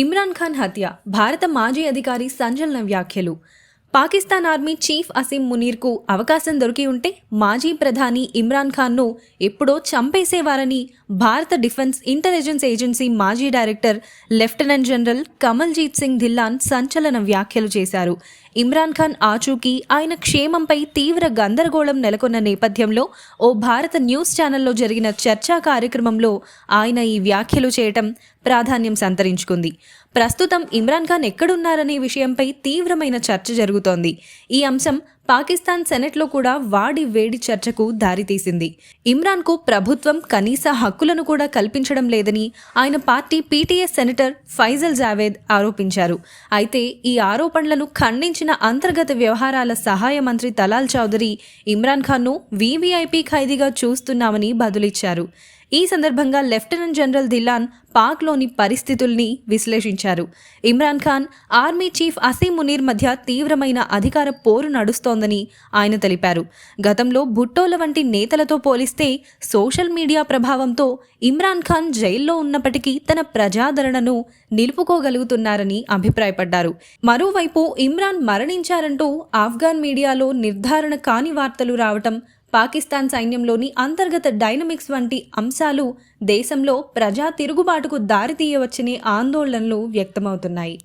ఇమ్రాన్ ఖాన్ హత్య భారత మాజీ అధికారి సంచలన వ్యాఖ్యలు. పాకిస్తాన్ ఆర్మీ చీఫ్ అసీం మునీర్కు అవకాశం దొరికి ఉంటే మాజీ ప్రధాని ఇమ్రాన్ ఖాన్ను ఎప్పుడో చంపేసేవారని భారత డిఫెన్స్ ఇంటెలిజెన్స్ ఏజెన్సీ మాజీ director lieutenant general Kamaljeet Singh Dhillon సంచలన వ్యాఖ్యలు చేశారు. ఇమ్రాన్ ఖాన్ ఆచూకీ ఆయన క్షేమంపై తీవ్ర గందరగోళం నెలకొన్న నేపథ్యంలో ఓ భారత న్యూస్ ఛానల్లో జరిగిన చర్చా కార్యక్రమంలో ఆయన ఈ వ్యాఖ్యలు చేయటం ప్రాధాన్యం సంతరించుకుంది. ప్రస్తుతం ఇమ్రాన్ ఖాన్ ఎక్కడున్నారనే విషయంపై తీవ్రమైన చర్చ జరుగుతోంది. ఈ అంశం పాకిస్తాన్ సెనెట్లో కూడా వాడి వేడి చర్చకు దారితీసింది. ఇమ్రాన్కు ప్రభుత్వం కనీస హక్కులను కూడా కల్పించడం లేదని ఆయన party PTS senator Faisal Javed ఆరోపించారు. అయితే ఈ ఆరోపణలను ఖండించిన అంతర్గత వ్యవహారాల సహాయ మంత్రి తలాల్ చౌదరి ఇమ్రాన్ ఖాన్ను వీవీఐపీ ఖైదీగా చూస్తున్నామని బదులిచ్చారు. ఈ సందర్భంగా లెఫ్టినెంట్ జనరల్ ధిల్లాన్ పాక్లోని పరిస్థితుల్ని విశ్లేషించారు. ఇమ్రాన్ ఖాన్ ఆర్మీ చీఫ్ అసీం మునీర్ మధ్య తీవ్రమైన అధికార పోరు నడుస్తోందని ఆయన తెలిపారు. గతంలో భుట్టోల వంటి నేతలతో పోలిస్తే సోషల్ మీడియా ప్రభావంతో ఇమ్రాన్ ఖాన్ జైల్లో ఉన్నప్పటికీ తన ప్రజాదరణను నిలుపుకోగలుగుతున్నారని అభిప్రాయపడ్డారు. మరోవైపు ఇమ్రాన్ మరణించారంటూ ఆఫ్ఘాన్ మీడియాలో నిర్ధారణ కాని వార్తలు రావటం పాకిస్తాన్ సైన్యంలోని అంతర్గత డైనమిక్స్ వంటి అంశాలు దేశంలో ప్రజా తిరుగుబాటుకు దారితీయవచ్చనే ఆందోళనలు వ్యక్తమవుతున్నాయి.